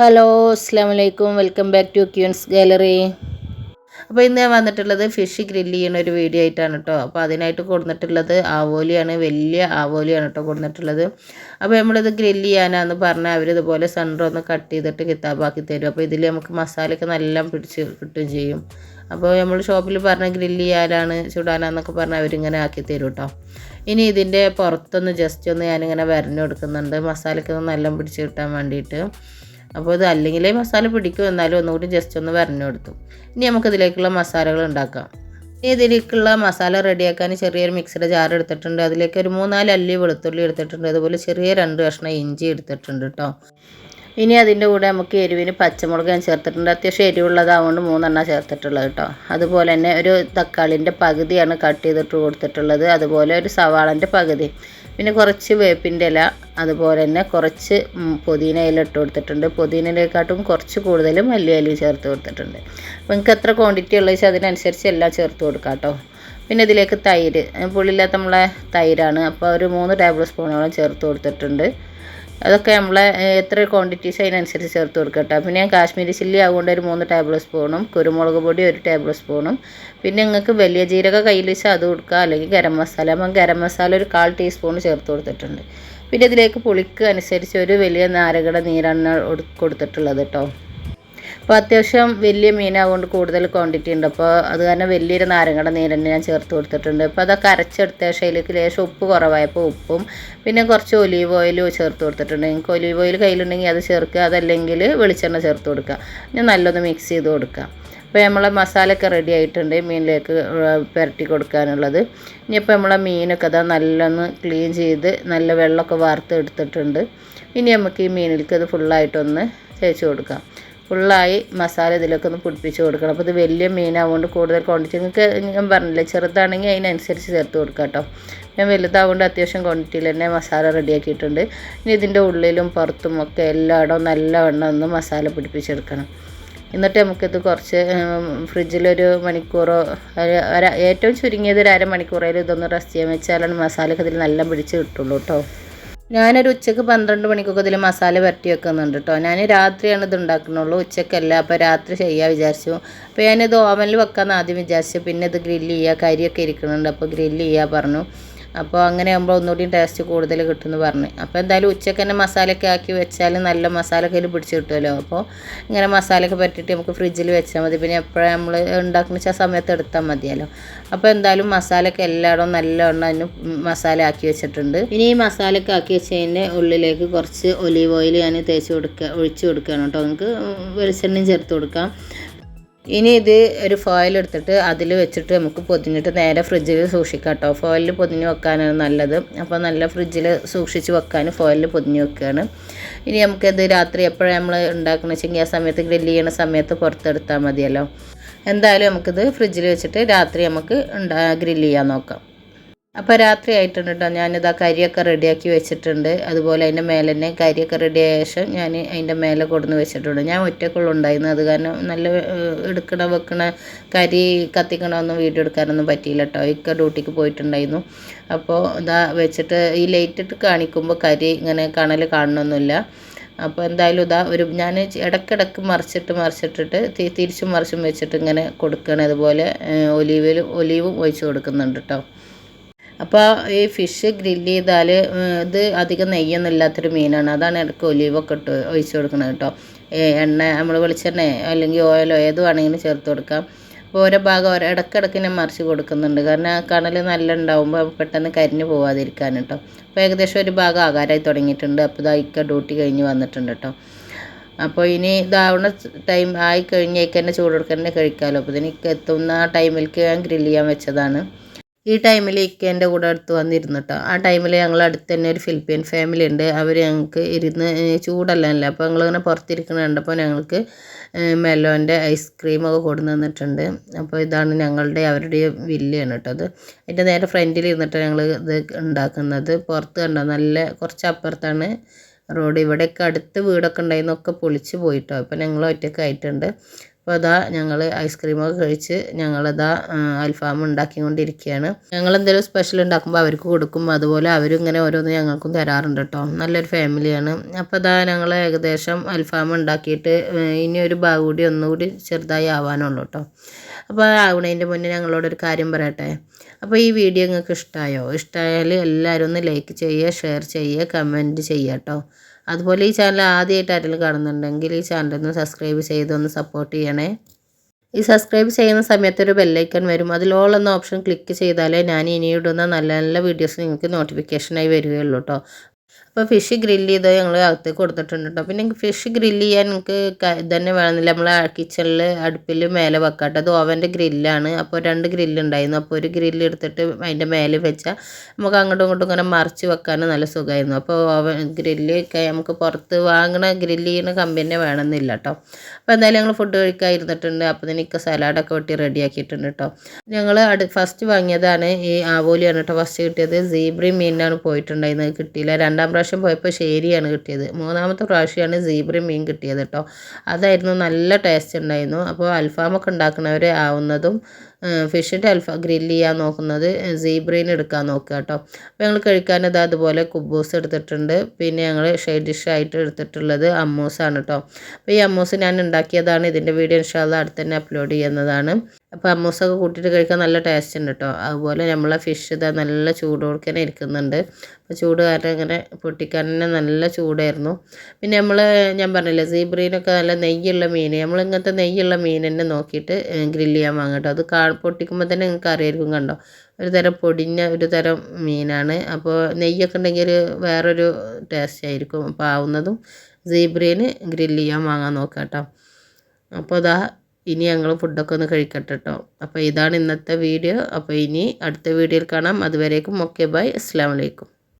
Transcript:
Hello അസ്സാം വലൈക്കും welcome back to queens gallery. അപ്പോൾ ഇന്ന് ഞാൻ വന്നിട്ടുള്ളത് ഫിഷ് ഗ്രില്ല് ചെയ്യുന്ന ഒരു വീഡിയോ ആയിട്ടാണ് കേട്ടോ അപ്പോൾ അതിനായിട്ട് കൊടുത്തിട്ടുള്ളത് ആവോലിയാണ്. വലിയ ആവോലിയാണ് കേട്ടോ കൊടുത്തിട്ടുള്ളത് അപ്പോൾ നമ്മളിത് ഗ്രില്ല് ചെയ്യാനാന്ന് പറഞ്ഞാൽ അവരിതുപോലെ സെന്റർ ഒന്ന് കട്ട് ചെയ്തിട്ട് കിതാബാക്കി തരും. അപ്പോൾ ഇതിൽ നമുക്ക് മസാലയൊക്കെ നല്ല പിടിച്ച് കിട്ടുകയും ചെയ്യും. അപ്പോൾ നമ്മൾ ഷോപ്പിൽ പറഞ്ഞ ഗ്രില്ല് ചെയ്യാനാണ് ചുടാനാന്നൊക്കെ പറഞ്ഞാൽ അവരിങ്ങനെ ആക്കി തരും കേട്ടോ ഇനി ഇതിന്റെ പുറത്തൊന്ന് ജസ്റ്റ് ഒന്ന് ഞാനിങ്ങനെ വരഞ്ഞു കൊടുക്കുന്നുണ്ട്. മസാലയ്ക്ക് ഒന്ന് നല്ല പിടിച്ച് കിട്ടാൻ വേണ്ടിയിട്ട്. അപ്പോൾ ഇത് അല്ലെങ്കിലേ മസാല പിടിക്കും എന്നാലും ഒന്നുകൂടി ജസ്റ്റ് ഒന്ന് വരഞ്ഞു കൊടുത്തു. ഇനി നമുക്കിതിലേക്കുള്ള മസാലകൾ ഉണ്ടാക്കാം. ഇനി ഇതിലേക്കുള്ള മസാല റെഡിയാക്കാൻ ചെറിയൊരു മിക്സിയുടെ ജാർ എടുത്തിട്ടുണ്ട്. അതിലേക്ക് ഒരു മൂന്നാൽ അല്ലി വെളുത്തുള്ളി എടുത്തിട്ടുണ്ട്. അതുപോലെ ചെറിയ രണ്ട് കഷ്ണം ഇഞ്ചി എടുത്തിട്ടുണ്ട് കേട്ടോ ഇനി അതിന്റെ കൂടെ നമുക്ക് എരിവിന് പച്ചമുളക് ഞാൻ ചേർത്തിട്ടുണ്ട്. അത്യാവശ്യം എരിവുള്ളതാവുകൊണ്ട് മൂന്നെണ്ണം ചേർത്തിട്ടുള്ളത് കേട്ടോ. അതുപോലെ തന്നെ ഒരു തക്കാളിന്റെ പകുതിയാണ് കട്ട് ചെയ്തിട്ട് കൊടുത്തിട്ടുള്ളത്. അതുപോലെ ഒരു സവാളന്റെ പകുതി. പിന്നെ കുറച്ച് വേപ്പിന്റെ ഇല അതുപോലെ തന്നെ കുറച്ച് പുതിന ഇല ഇട്ട് കൊടുത്തിട്ടുണ്ട്. പുതിനയിലേക്കാട്ടും കുറച്ച് കൂടുതൽ മല്ലി ഇല ചേർത്ത് കൊടുത്തിട്ടുണ്ട്. അപ്പോൾ നിങ്ങൾക്ക് എത്ര ക്വാണ്ടിറ്റി ഉള്ളത് വെച്ചാൽ അതിനനുസരിച്ച് എല്ലാം ചേർത്ത് കൊടുക്കാം കേട്ടോ. പിന്നെ ഇതിലേക്ക് തൈര്. പുള്ളിയില്ലാത്ത നമ്മളെ തൈരാണ്. അപ്പോൾ ഒരു മൂന്ന് ടേബിൾ സ്പൂണോളം ചേർത്ത് കൊടുത്തിട്ടുണ്ട്. അതൊക്കെ നമ്മളെ എത്ര ക്വാണ്ടിറ്റീസ് അതിനനുസരിച്ച് ചേർത്ത് കൊടുക്കട്ടെ. പിന്നെ ഞാൻ കാശ്മീരി ചില്ലി ആകൊണ്ട് ഒരു മൂന്ന് ടേബിൾ സ്പൂണും കുരുമുളക് പൊടി ഒരു ടേബിൾ സ്പൂണും പിന്നെ നിങ്ങൾക്ക് വലിയ ജീരക കയ്യിൽ വെച്ചാൽ അത് കൊടുക്കുക അല്ലെങ്കിൽ ഗരം മസാല. അപ്പം ഗരം മസാല ഒരു കാൽ ടീസ്പൂൺ ചേർത്ത് കൊടുത്തിട്ടുണ്ട്. പിന്നെ ഇതിലേക്ക് പുളിക്ക് അനുസരിച്ച് ഒരു വലിയ നാരകട നീരാണ് കൊടുത്തിട്ടുള്ളത് കേട്ടോ. അപ്പോൾ അത്യാവശ്യം വലിയ മീനാകൊണ്ട് കൂടുതൽ ക്വാണ്ടിറ്റി ഉണ്ട്. അപ്പോൾ അത് കാരണം വലിയൊരു നാരങ്ങയുടെ നീര് തന്നെ ഞാൻ ചേർത്ത് കൊടുത്തിട്ടുണ്ട്. അപ്പോൾ അതൊക്കെ അരച്ചെടുത്ത ശേഷം ലേശം ഉപ്പ് കുറവായപ്പോൾ ഉപ്പും പിന്നെ കുറച്ച് ഒലീവ് ഓയിലും ചേർത്ത് കൊടുത്തിട്ടുണ്ട്. നിങ്ങൾക്ക് ഒലീവ് ഓയിൽ കയ്യിലുണ്ടെങ്കിൽ അത് ചേർക്കുക. അതല്ലെങ്കിൽ വെളിച്ചെണ്ണ ചേർത്ത് കൊടുക്കുക. ഞാൻ നല്ലൊന്ന് മിക്സ് ചെയ്ത് കൊടുക്കുക. അപ്പോൾ നമ്മളെ മസാലയൊക്കെ റെഡി ആയിട്ടുണ്ട് മീനിലേക്ക് പുരട്ടി കൊടുക്കാനുള്ളത്. ഇനിയിപ്പോൾ നമ്മളെ മീനൊക്കെ അതാ നല്ലൊന്ന് ക്ലീൻ ചെയ്ത് നല്ല വെള്ളമൊക്കെ വാർത്ത് എടുത്തിട്ടുണ്ട് ഇനി നമുക്ക് ഈ മീനിലേക്ക് അത് ഫുള്ളായിട്ടൊന്ന് തേച്ച് കൊടുക്കാം. ഫുള്ളായി മസാല ഇതിലൊക്കെ ഒന്ന് പിടിപ്പിച്ച് കൊടുക്കണം. അപ്പോൾ ഇത് വലിയ മീനാവുകൊണ്ട് കൂടുതൽ ക്വാണ്ടിറ്റി നിങ്ങൾക്ക് ഞാൻ പറഞ്ഞില്ലേ ചെറുതാണെങ്കിൽ അതിനനുസരിച്ച് ചേർത്ത് കൊടുക്കാം കേട്ടോ. ഞാൻ വലുതാവുകൊണ്ട് അത്യാവശ്യം ക്വാണ്ടിറ്റിയിൽ തന്നെ മസാല റെഡിയാക്കിയിട്ടുണ്ട് ഇനി ഇതിന്റെ ഉള്ളിലും പുറത്തും ഒക്കെ എല്ലായിടവും നല്ലവണ്ണം ഒന്ന് മസാല പിടിപ്പിച്ചെടുക്കണം. എന്നിട്ട് നമുക്കിത് കുറച്ച് ഫ്രിഡ്ജിലൊരു മണിക്കൂറോ ഏറ്റവും ചുരുങ്ങിയത് ഒരു അരമണിക്കൂറേലും ഇതൊന്ന് റെസ്റ്റ് ചെയ്യാൻ വെച്ചാലാണ് മസാല ഇതിൽ നല്ല പിടിച്ച് കിട്ടുള്ളൂ കേട്ടോ. ഞാനൊരു ഉച്ചയ്ക്ക് പന്ത്രണ്ട് മണിക്കൊക്കെ ഇതിൽ മസാല വരട്ടി വെക്കുന്നുണ്ട് കേട്ടോ ഞാൻ രാത്രിയാണ് ഇത് ഉണ്ടാക്കുന്നുള്ളൂ ഉച്ചക്കല്ല. അപ്പോൾ രാത്രി ചെയ്യാൻ വിചാരിച്ചു. അപ്പോൾ ഞാനിത് ഓവനിൽ വെക്കാമെന്ന് ആദ്യം വിചാരിച്ചു. പിന്നെ ഇത് ഗ്രില്ല് ചെയ്യുക കരിയൊക്കെ ഇരിക്കുന്നുണ്ട് അപ്പോൾ ഗ്രില്ല് ചെയ്യുക പറഞ്ഞു. അപ്പോൾ അങ്ങനെ ആകുമ്പോൾ ഒന്നുകൂടി ടേസ്റ്റ് കൂടുതൽ കിട്ടുമെന്ന് പറഞ്ഞു. അപ്പോൾ എന്തായാലും ഉച്ചയ്ക്ക് തന്നെ മസാലയൊക്കെ ആക്കി വെച്ചാൽ നല്ല മസാല കയ്യിൽ പിടിച്ച് കിട്ടുമല്ലോ അപ്പോൾ ഇങ്ങനെ മസാലയൊക്കെ പറ്റിയിട്ട് നമുക്ക് ഫ്രിഡ്ജിൽ വെച്ചാൽ മതി. പിന്നെ എപ്പോഴും നമ്മൾ ഉണ്ടാക്കുന്ന വെച്ചാൽ സമയത്ത് എടുത്താൽ മതിയല്ലോ? അപ്പോൾ എന്തായാലും മസാലയൊക്കെ എല്ലായിടവും നല്ലവണ്ണം അതിന് മസാല ആക്കി വെച്ചിട്ടുണ്ട്. ഇനി ഈ മസാലയൊക്കെ ആക്കി വെച്ചതിന്റെ ഉള്ളിലേക്ക് കുറച്ച് ഒലീവ് ഓയിൽ ഞാൻ തേച്ച് കൊടുക്കുക ഒഴിച്ച് കൊടുക്കുകയാണ് കേട്ടോ. നിങ്ങൾക്ക് വെളിച്ചെണ്ണയും ചേർത്ത് കൊടുക്കാം. ഇനി ഇത് ഒരു ഫോയിൽ എടുത്തിട്ട് അതിൽ വെച്ചിട്ട് നമുക്ക് പൊതിഞ്ഞിട്ട് നേരെ ഫ്രിഡ്ജിൽ സൂക്ഷിക്കാം കേട്ടോ ഫോയിലിൽ പൊതിഞ്ഞ് വെക്കാനാണ് നല്ലത്. അപ്പോൾ നല്ല ഫ്രിഡ്ജിൽ സൂക്ഷിച്ച് വെക്കാൻ ഫോയിലിൽ പൊതിഞ്ഞ് വെക്കുകയാണ് ഇനി നമുക്കത് രാത്രി എപ്പോഴാണ് നമ്മൾ ഉണ്ടാക്കുന്ന വെച്ചെങ്കിൽ ആ സമയത്ത് ഗ്രില്ല് ചെയ്യുന്ന സമയത്ത് പുറത്തെടുത്താൽ മതിയല്ലോ. എന്തായാലും നമുക്കിത് ഫ്രിഡ്ജിൽ വെച്ചിട്ട് രാത്രി നമുക്ക് ഉണ്ടാ ഗ്രില്ല് ചെയ്യാൻ നോക്കാം. അപ്പോൾ രാത്രി ആയിട്ടുണ്ട് കേട്ടോ ഞാനിത് കരിയൊക്കെ റെഡിയാക്കി വെച്ചിട്ടുണ്ട്. അതുപോലെ അതിന്റെ മേലെ തന്നെ കരിയൊക്കെ റെഡിയായ ശേഷം ഞാൻ അതിന്റെ മേലെ കൊടുന്ന് വെച്ചിട്ടുണ്ട്. ഞാൻ ഒറ്റക്കുള്ള ഉണ്ടായിരുന്നു. അത് കാരണം നല്ല എടുക്കണ വെക്കണ കരി കത്തിക്കണമൊന്നും വീഡിയോ എടുക്കാനൊന്നും പറ്റിയില്ല കേട്ടോ ഇക്ക ഡ്യൂട്ടിക്ക് പോയിട്ടുണ്ടായിരുന്നു. അപ്പോൾ ഇതാ വെച്ചിട്ട് ഈ ലൈറ്റ് ഇട്ട് കാണിക്കുമ്പോൾ കരി ഇങ്ങനെ കണൽ കാണണമെന്നില്ല അപ്പോൾ എന്തായാലും ഇതാ ഒരു ഞാൻ ഇടക്കിടക്ക് മറിച്ചിട്ട് മറിച്ചിട്ടിട്ട് തിരിച്ചും മറിച്ചും വെച്ചിട്ട് ഇങ്ങനെ കൊടുക്കുകയാണ് അതുപോലെ ഒലീവിൽ ഒലീവും ഒഴിച്ച് കൊടുക്കുന്നുണ്ട് കേട്ടോ അപ്പോൾ ഈ ഫിഷ് ഗ്രില്ല് ചെയ്താൽ ഇത് അധികം നെയ്യൊന്നും ഇല്ലാത്തൊരു മീനാണ്. അതാണ് ഇടയ്ക്ക് ഒലീവൊക്കെ ഇട്ട് ഒഴിച്ച് കൊടുക്കുന്നത് കേട്ടോ. എണ്ണ നമ്മൾ വെളിച്ചെണ്ണ അല്ലെങ്കിൽ ഓയിലോ ഏത് വേണമെങ്കിലും ചേർത്ത് കൊടുക്കാം. അപ്പോൾ ഓരോ ഭാഗം ഓരോ ഇടയ്ക്കിടയ്ക്ക് ഞാൻ മറിച്ച് കൊടുക്കുന്നുണ്ട്. കാരണം ആ കണൽ നല്ല ഉണ്ടാവുമ്പോൾ പെട്ടെന്ന് കരിഞ്ഞു പോവാതിരിക്കാൻ കേട്ടോ. അപ്പോൾ ഏകദേശം ഒരു ഭാഗം ആകാരമായി തുടങ്ങിയിട്ടുണ്ട്. അപ്പോൾ ഇതായിക്ക ഡ്യൂട്ടി കഴിഞ്ഞ് വന്നിട്ടുണ്ട് കേട്ടോ. അപ്പോൾ ഇനി ഇതാവുന്ന ടൈം ആയി കഴിഞ്ഞേക്ക് തന്നെ ചൂട് കൊടുക്കാൻ കഴിക്കാമല്ലോ അപ്പോൾ ഇതിന് എത്തുന്ന ടൈമിലേക്ക് ഞാൻ ഗ്രില്ല് ചെയ്യാൻ വെച്ചതാണ്. ഈ ടൈമിൽ ഇക്കേന്റെ കൂടെ അടുത്ത് വന്നിരുന്നു കേട്ടോ ആ ടൈമിൽ ഞങ്ങൾ അടുത്ത് തന്നെ ഒരു ഫിലിപ്പീൻ ഫാമിലി ഉണ്ട്. അവർ ഞങ്ങൾക്ക് ഇരുന്ന് ചൂടല്ലല്ലോ? അപ്പോൾ ഞങ്ങളിങ്ങനെ പുറത്തിരിക്കുന്ന കണ്ടപ്പോൾ ഞങ്ങൾക്ക് മെലോന്റെ ഐസ്ക്രീമൊക്കെ കൊണ്ടു തന്നിട്ടുണ്ട്. അപ്പോൾ ഇതാണ് ഞങ്ങളുടെ അവരുടെ വില്ലയാണ് കേട്ടോ അത്. അതിന്റെ നേരെ ഫ്രണ്ടിൽ ഇരുന്നിട്ട് ഞങ്ങൾ ഇത് ഉണ്ടാക്കുന്നത്. പുറത്ത് കണ്ടോ? നല്ല കുറച്ച് അപ്പുറത്താണ് റോഡ് ഇവിടെയൊക്കെ അടുത്ത് വീടൊക്കെ ഉണ്ടായിരുന്നൊക്കെ പൊളിച്ച് പോയിട്ടോ. ഇപ്പം ഞങ്ങൾ ഒറ്റയ്ക്ക് ആയിട്ടുണ്ട്. അപ്പോൾ അതാ ഞങ്ങൾ ഐസ്ക്രീമൊക്കെ കഴിച്ച് ഞങ്ങളതാ അൽഫാം ഉണ്ടാക്കിക്കൊണ്ടിരിക്കുകയാണ്. ഞങ്ങൾ എന്തെങ്കിലും സ്പെഷ്യൽ ഉണ്ടാക്കുമ്പോൾ അവർക്ക് കൊടുക്കും. അതുപോലെ അവരും ഇങ്ങനെ ഓരോന്ന് ഞങ്ങൾക്കും തരാറുണ്ട് കേട്ടോ. നല്ലൊരു ഫാമിലിയാണ് അപ്പോൾ അതാ ഞങ്ങൾ ഏകദേശം അൽഫാം ഉണ്ടാക്കിയിട്ട് ഇനി ഒരു ഭാഗം കൂടി ഒന്നുകൂടി ചെറുതായി ആവാനുള്ളൂ കേട്ടോ. അപ്പോൾ ആവണതിന്റെ മുന്നേ ഞങ്ങളോടൊരു കാര്യം പറയട്ടെ? അപ്പോൾ ഈ വീഡിയോ നിങ്ങൾക്ക് ഇഷ്ടമായോ ഇഷ്ടമായാൽ എല്ലാവരും ഒന്ന് ലൈക്ക് ചെയ്യുക ഷെയർ ചെയ്യുക കമന്റ് ചെയ്യുക കേട്ടോ അതുപോലെ ഈ ചാനൽ ആദ്യമായിട്ട് ആരെങ്കിലും കാണുന്നുണ്ടെങ്കിൽ ഈ ചാനൽ ഒന്ന് സബ്സ്ക്രൈബ് ചെയ്തൊന്ന് സപ്പോർട്ട് ചെയ്യണേ. ഈ സബ്സ്ക്രൈബ് ചെയ്യുന്ന സമയത്ത് ഒരു ബെല്ലൈക്കൺ വരും. അതിൽ ഓൾ എന്ന ഓപ്ഷൻ ക്ലിക്ക് ചെയ്താലേ ഞാൻ ഇനി ഇടുന്ന നല്ല നല്ല വീഡിയോസ് നിങ്ങൾക്ക് നോട്ടിഫിക്കേഷനായി വരികയുള്ളൂ കേട്ടോ അപ്പോൾ ഫിഷ് ഗ്രില്ല് ചെയ്ത് ഞങ്ങൾ അകത്തേക്ക് കൊടുത്തിട്ടുണ്ട് കേട്ടോ പിന്നെ ഫിഷ് ഗ്രില്ല് ചെയ്യാൻ എനിക്ക് ഇതന്നെ വേണമെന്നില്ല. നമ്മൾ കിച്ചണിൽ അടുപ്പിൽ മേലെ വെക്കാട്ടോ. അത് ഓവന്റെ ഗ്രില്ലാണ് അപ്പോൾ രണ്ട് ഗ്രില്ല് ഉണ്ടായിരുന്നു. അപ്പോൾ ഒരു ഗ്രില്ല് എടുത്തിട്ട് അതിന്റെ മേലെ വെച്ചാൽ നമുക്ക് അങ്ങോട്ടും ഇങ്ങോട്ടും ഇങ്ങനെ മറിച്ച് വെക്കാൻ നല്ല സുഖമായിരുന്നു. അപ്പോൾ ഓവൻ ഗ്രില്ല് നമുക്ക് പുറത്ത് വാങ്ങണ ഗ്രില്ല് ചെയ്യുന്ന കമ്പനി വേണമെന്നില്ല കേട്ടോ അപ്പോൾ എന്തായാലും ഞങ്ങൾ ഫുഡ് കഴിക്കാൻ ഇരുന്നിട്ടുണ്ട്. അപ്പോൾ എനിക്ക് സലാഡൊക്കെ വെട്ടി റെഡിയാക്കിയിട്ടുണ്ട് കേട്ടോ ഞങ്ങൾ ഫസ്റ്റ് വാങ്ങിയതാണ് ഈ ആവോലിയാണ് കേട്ടോ ഫസ്റ്റ് കിട്ടിയത്. സീബ്രി മീനാണ് പോയിട്ടുണ്ടായിരുന്നത്. കിട്ടിയില്ല. രണ്ടാം പ്രാവശ്യം പോയപ്പോൾ ശരിയാണ് കിട്ടിയത്. മൂന്നാമത്തെ പ്രാവശ്യമാണ് സീബ്രി മീൻ കിട്ടിയത് കേട്ടോ. അതായിരുന്നു നല്ല ടേസ്റ്റ് ഉണ്ടായിരുന്നു. അപ്പോൾ അൽഫാമൊക്കെ ഉണ്ടാക്കുന്നവർ ആവുന്നതും ഫിഷിന്റെ അൽഫ ഗ്രില്ല് ചെയ്യാൻ നോക്കുന്നത് സീബ്രീൻ എടുക്കാൻ നോക്കുക കേട്ടോ. അപ്പോൾ ഞങ്ങൾ കഴിക്കാനത് അതുപോലെ കുബൂസ് എടുത്തിട്ടുണ്ട്. പിന്നെ ഞങ്ങൾ ഷെയ്ഡ് ഡിഷായിട്ട് എടുത്തിട്ടുള്ളത് അമ്മൂസാണ് കേട്ടോ. അപ്പോൾ ഈ അമ്മൂസ് ഞാൻ ഉണ്ടാക്കിയതാണ്. ഇതിന്റെ വീഡിയോ ഇൻഷാല്ല അടുത്ത് തന്നെ അപ്ലോഡ് ചെയ്യുന്നതാണ്. അപ്പോൾ അമ്മൂസൊക്കെ കൂട്ടിയിട്ട് കഴിക്കാൻ നല്ല ടേസ്റ്റ് ഉണ്ട് കേട്ടോ. അതുപോലെ നമ്മളെ ഫിഷ് ഇതാ നല്ല ചൂട് കൊടുക്കാൻ ഇരിക്കുന്നുണ്ട്. അപ്പോൾ ചൂട് കാരണം ഇങ്ങനെ പൊട്ടിക്കാൻ തന്നെ നല്ല ചൂടായിരുന്നു. പിന്നെ നമ്മൾ ഞാൻ പറഞ്ഞില്ലേ സീബ്രീനൊക്കെ നല്ല നെയ്യുള്ള മീൻ നമ്മൾ ഇങ്ങനത്തെ നെയ്യുള്ള മീൻ തന്നെ നോക്കിയിട്ട് ഗ്രില്ല് ചെയ്യാൻ വാങ്ങട്ടോ അത് കാ പൊട്ടിക്കുമ്പോൾ തന്നെ നിങ്ങൾക്ക് അറിയായിരിക്കും കണ്ടോ? ഒരു തരം പൊടിഞ്ഞ ഒരു തരം മീനാണ്. അപ്പോൾ നെയ്യൊക്കെ ഉണ്ടെങ്കിൽ വേറൊരു ടേസ്റ്റ് ആയിരിക്കും. അപ്പോൾ ആവുന്നതും സീബ്രീന് ഗ്രില്ല് ചെയ്യാൻ വാങ്ങാൻ നോക്കാം കേട്ടോ. അപ്പോൾ അതാ ഇനി ഞങ്ങൾ ഫുഡൊക്കെ ഒന്ന് കഴിക്കട്ടെ കേട്ടോ. അപ്പോൾ ഇതാണ് ഇന്നത്തെ വീഡിയോ അപ്പോൾ ഇനി അടുത്ത വീഡിയോയിൽ കാണാം. അതുവരേക്കും ഓക്കെ ബൈ അസ്സാം വലൈക്കും